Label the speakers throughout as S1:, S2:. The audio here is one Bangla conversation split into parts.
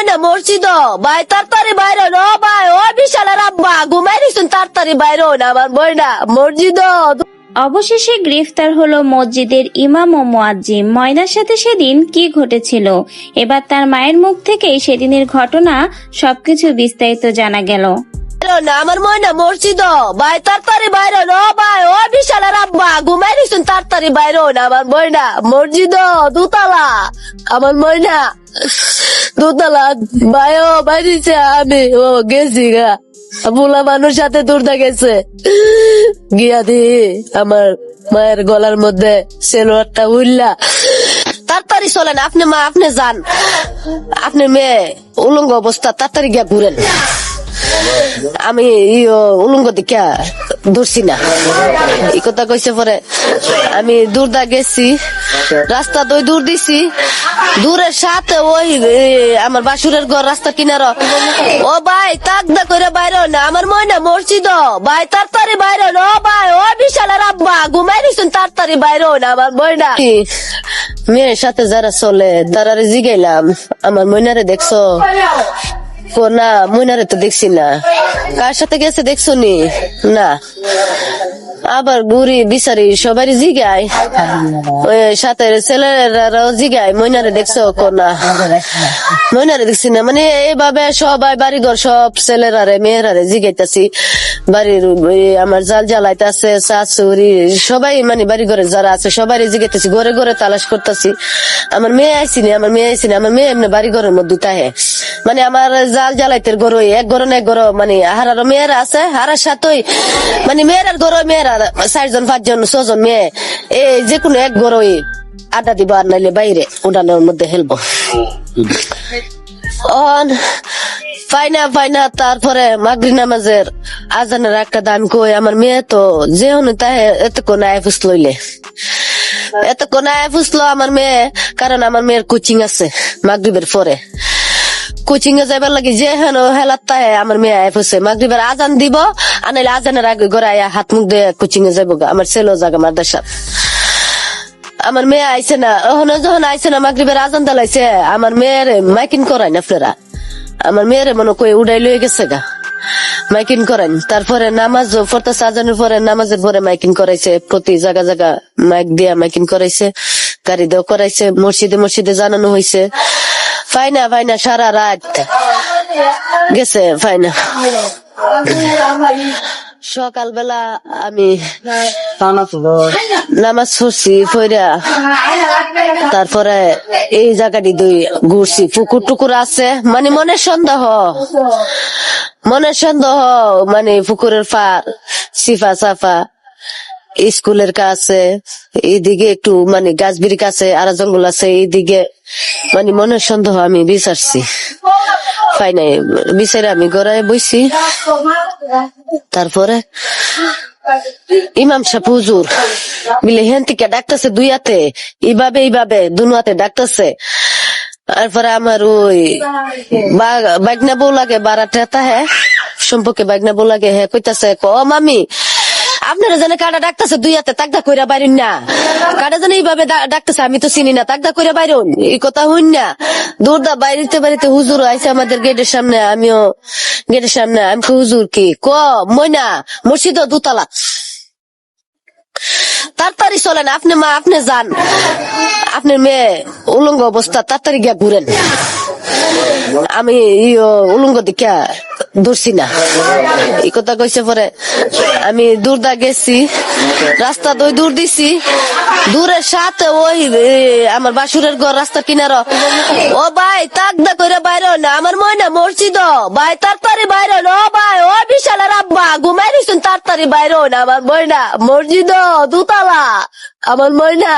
S1: ময়না মসজিদ। ভাই তাড়াতাড়ি বাইরে। ও ভাই। ও বিশালের আব্বা ঘুমাই দিছুন তাড়াতাড়ি বাইরে হন আমার ময়না মসজিদ।
S2: অবশেষে গ্রেফতার হলো মসজিদের ইমাম ও মোয়াজ্জিম ময়নার সাথে সেদিন কি ঘটেছিল? এবার তার মায়ের মুখ থেকেই সেদিনের ঘটনা সবকিছু বিস্তারিত জানা গেল।
S1: হন, আমার ময়না মসজিদ। ভাই তাড়াতাড়ি বাইরে। ও ভাই। ও বিশালের আব্বা ঘুমাই দিছুন তাড়াতাড়ি বাইরে হন। আমার ময়না মসজিদ। দুতলা আমার ময়না। দুতলা ও বাইরেছে আমি, ও, গেছি গা। বুলা মানুষ সাথে দূরদা গেছে। গিয়া দি, আমার মায়ের গলার মধ্যে সেলোয়ারটা উল্লা তাড়াতাড়ি চলেন, আপনি মা, আপনি যান। আপনি মেয়ে, উলঙ্গ অবস্থা, তাড়াতাড়ি গিয়া ঘুরেন। আমি উলঙ্গ দিকা ধরছি না এই কথা কইছে পরে আমি দূর দূরদা গেছি রাস্তা দই দূর দিছি। দূরের সাথে ওই আমার বাসুরের ঘর রাস্তা কিনার ও ভাই তাকদা করে বাইরে না আমার ময়না মসজিদ। ভাই তাড়াতাড়ি বাইরে। ও ভাই ও বিশালের রাব্বা ঘুমাই দিছুন তাড়াতাড়ি বাইরে না আমার ময়না। মেয়ের সাথে যারা চলে তারা জিগাইলাম আমার ময়নারে দেখছ। না ময়নারে তো দেখছি না। কার সাথে গেছে দেখছ নি। না আবার ঘুরি বিচারি, সবারই জিগায়। ওই সাথে ছেলেরাও জিগায় ময়নারে দেখছ কো না। ময়নারে দেখছি না। মানে এইভাবে সবাই বাড়িঘর সব ছেলেরারে, মেয়েরারে জিগাইতাছি। বাড়ির আমার জাল জ্বালাইতেছে শাশুড়ি সবাই মানে বাড়ি ঘরে যারা আছে সবাই জিগাইতেছি ঘরে ঘরে তালাশ করতেছি। আমার মেয়ে আইসিনি আমার মেয়ে আইসিনি আমার মেয়ে এমনি বাড়ি ঘরের মধ্যে তাহে মানে আমার জাল জ্বালাইতে গরু এক গরু না এক গরু মানে হারারও মেয়েরা আছে হারার সাথেই মানে মেয়েরার গরু মেয়েরা চারজন পাঁচজন ছজন মেয়ে। এই যে কোনো এক গরুই আড্ডা দিব আর নাইলে বাইরে উড়ানোর মধ্যে হেলবো। অন পাইনা পাইনা তারপরে মাগরি নামাজের আজানের একটা দান কই আমার মেয়ে তো যে হনে তাই এত কোন আইফুস লইলে এত কোন আইফুস লো আমার মেয়ে, কারণ আমার মেয়ের কোচিং আছে মাগরিবের পরে। কোচিং এ যাইবার লাগি যে হেন হেলাত তাই আমার মেয়ে আইফুসে মাগরিবের আজান দিব আনাইলে আজানের আগে গড়াইয়া হাত মুখ দিয়ে কোচিং এ যাইব আমার ছেলেও জাগা মাদ্রাসা আমার মেয়ে আইছে না ওখানে যখন আইছে না মাগরিবের আজান দালাইছে আমার মেয়ের মাইকিন করাই না আপনারা আমার মেয়েরে মনে কই উড়াই লয়ে গেছে গা। মাইকিন করেন। তারপরে নামাজ ফরতা সাজানোর পরে নামাজের পরে মাইকিন করাইছে, প্রতি জায়গা জায়গা মাইক দিয়া মাইকিন করাইছে, গাড়ি দেওয়া করাইছে, মসজিদে মসজিদে জানানো হয়েছে ফাইনা ফাইনা, সারা রাত গেছে, ফাইনা। সকালবেলা আমি নামাজ তারপরে এই জায়গাটি দুই ঘুরছি। পুকুর টুকুর আছে মানে মনের সন্দেহ, মনে সন্দেহ মানে পুকুরের পার সিফা সাফা, স্কুলের কাছে, এইদিকে একটু মানে গাছ বিড়ি কাছে, আর জঙ্গল আছে, এইদিকে মানে মনে সন্দেহ, আমি বিচারছি। পাই নাই বিচারে আমি গড়ায় বইছি। তারপরে ইমাম সাহেব, হুজুর বলে হেন থেকে ডাকতেছে দুই হাতে। এইভাবে এইভাবে, দুনো হাতে ডাকতেছে। তারপরে আমার ওই বাগনা বউ লাগে বারাটা হ্যাঁ সম্পর্কে বাগনা বউ লাগে হ্যাঁ কইতাছে ক মামি আপনারা জানে কাটা ডাকতেছে দুই হাতে তাকদা কইরা বাইরুন না। কাটা জানে এইভাবে ডাকতেছে, আমি তো চিনি না তাকদা কইরা বাইরুন। এই কথা হইন না। দূরদা বাইরিতে বাড়িতে হুজুর আইছে আমাদের গেটের সামনে, আমিও গেটের সামনে, আমি হুজুর কি? ক, ময়না, মসজিদ দুতলা। তাড়াতাড়ি চলেন, আপনি মা, আপনি যান। আপনার মেয়ে উলঙ্গ অবস্থা, তাড়াতাড়ি গিয়া ঘুরেন। আমি উলঙ্গ দিকা ধরছি না। এই কথা কইছে পরে, আমি দূরদা গেছি, রাস্তা দই দূর দিছি। দূরের সাথে ওই আমার বাসুরের ঘর রাস্তা কিনার ও ভাই তাকদা করে বাইরে না আমার ময়না মসজিদ। ভাই, তাড়াতাড়ি বাইরে। ও ভাই, ও বিশালের আব্বা, ঘুমাই দিছুন তাড়াতাড়ি বাইরে হন। আমার ময়না মসজিদ, দুতলা। আমার ময়না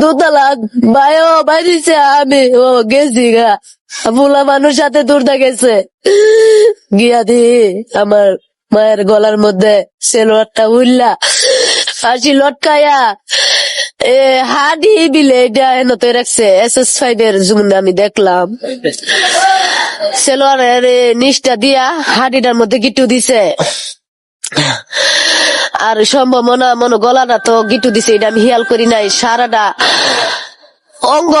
S1: দুতলা ভাই ও বাইরেছে আমি, ও, গেছি গা। বুলা মানুষ সাথে দূরদা গেছে। গিয়া দি, আমার মায়ের গলার মধ্যে সেলোয়ারটা উল্লা ফাঁসি লটকায়া, এ, হাডি বিলে এটা এনতে রাখছে। এস এস ফাইডের জুমন আমি দেখলাম। সেলোয়ারের নিচটা দিয়া হাডিটার মধ্যে গিটু দিছে। আর সম্ভব মনে মনে গলাটা তো গিটু দিছে, এটা আমি হিয়াল করি নাই, সারাটা অঙ্গ।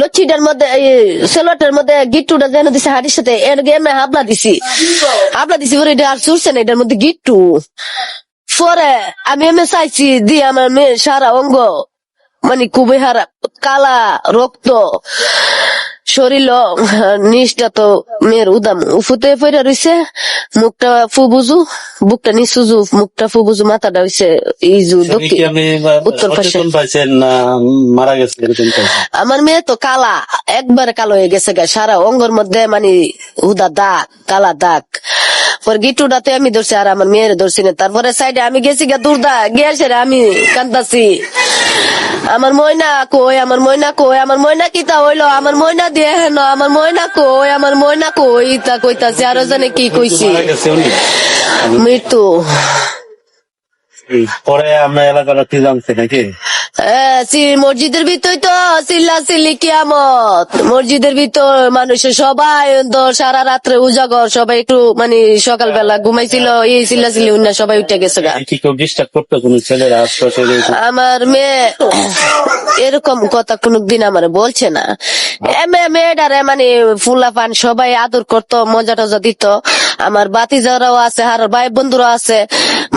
S1: লচ্ছিটার মধ্যে সেলোটার মধ্যে গিট্টুটা যেন দিছে হাড়ির সাথে, এর গেমে হাবলা দিছি। হাবলা দিছি পরে এটা আর চুরছে না, এটার মধ্যে গিট্টু পরে আমি এমনি চাইছি দিয়ে আমার মেয়ে সারা অঙ্গ মানে খুবই খারাপ, কালা রক্ত। শরীর নিচটা তো মেয়ের উদাম। উফুতে পড়ে রইছে মুখটা ফু বুঝু বুকটা নিচুজু মুখটা ফু বুঝু মাথাটা হইছে ইজু উত্তর পাশে।
S3: মারা গেছে
S1: আমার মেয়ে তো কালা একবারে কালো হয়ে গেছে গা সারা অঙ্গর মধ্যে মানে হুদা দাগ কালা দাগ। পর গিটুটাতে আমি ধরছি আর আমার মেয়ের ধরছি না। তারপরে সাইডে আমি গেছি গা দুর্দা গিয়েছে রে আমি কান্দাছি। আমার ময়না কই আমার ময়না কই আমার ময়না কিতা হইল? আমার ময়না দিয়ে হেন আমার ময়না কই আমার ময়না কই? তা কইতাছে আরও জানে কি কইছি? মৃত্যু।
S3: পরে আমরা এলাকার কি জানছি নাকি?
S1: মসজিদের ভিতর তো চিল্লা চিল্লি কিয়ামত। মসজিদের ভিতর মানুষের সবাই সারা রাত্রে উজাগর সবাই একটু মানে সকালবেলা ঘুমাইছিল এই চিল্লা চিল্লি উন্না সবাই উঠে গেছে
S3: কোন?
S1: আমার মেয়ে এরকম কথা কোনদিন আমার বলছে না। মেয়েটারে মানে ফুলা পান সবাই আদর করতো মজা টজা দিত। আমার বাতি যারাও আছে আর ভাই বন্ধুরা আছে।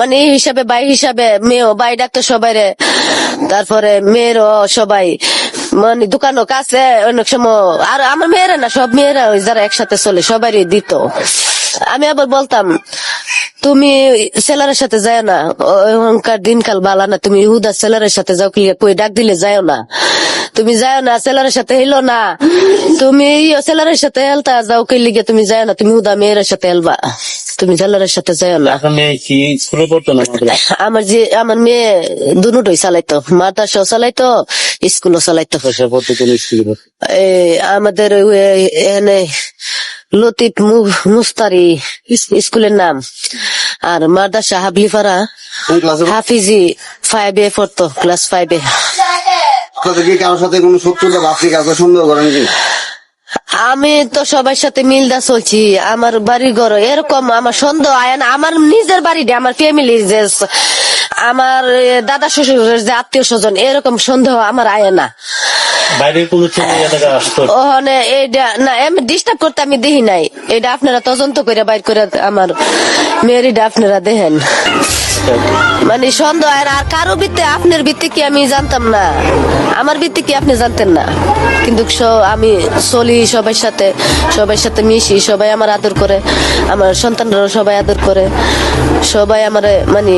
S1: মানে এই হিসাবে ভাই হিসাবে মেয়েও ভাই ডাক্তার সবাই রে তারপরে মেয়েরও সবাই মানে দোকানও কাছে, অনেক সময়, আর আমার মেয়েরা না, সব মেয়েরা ওই যারা একসাথে চলে সবারই দিত। আমি আবার বলতাম, তুমি সেলারের সাথে যায় না, ওখানকার দিনকাল বালা না, তুমি হুদা সেলারের সাথে যাও, কি কই ডাক দিলে যায় না। তুমি যায় না, সেলারের সাথে হেলো না। তুমি সেলারের সাথে হেলতা যাও কি লিগে তুমি যায় না, তুমি হুদা মেয়ের সাথে হেলবা। তুমি সেলারের সাথে যায় না? আমার যে আমার মেয়ে দুটোই চালাইতো। মাদ্রাসাও চালাইতো স্কুলও চালাইতো। আমাদের এখানে লতিফ মুস্তারি স্কুলের নাম। আর মাদ্রাসা হাবলিপাড়া হাফিজি ফাইভে পড়তো ক্লাস ফাইভে
S4: কি কারোর সাথে কোনো শত্রুতা বা আপনি কাউকে সন্দেহ করেন কি
S1: আমি তো সবার সাথে মিলদা চলছি আমার বাড়ি ঘর এরকম আমার সন্দেহ আয় না আমার নিজের বাড়িতে আমার ফ্যামিলির যে আমার দাদা শ্বশুরের যে আত্মীয় স্বজন এরকম সন্দেহ আমার আয় না। ওখানে এইটা না আমি ডিস্টার্ব করতে আমি দেখি নাই। এটা আপনারা তদন্ত করে বাইর করে আমার মেয়েরিটা আপনারা দেখেন। মানে সন্দেহ আর আর কারও ভিত্তি, আপনার ভিত্তি কি আমি জানতাম না? আমার ভিত্তি কি আপনি জানতেন না? কিন্তু আমি চলি সবার সাথে সবার সাথে মিশি, সবাই আমার আদর করে, আমার সন্তানরাও সবাই আদর করে, সবাই আমার মানে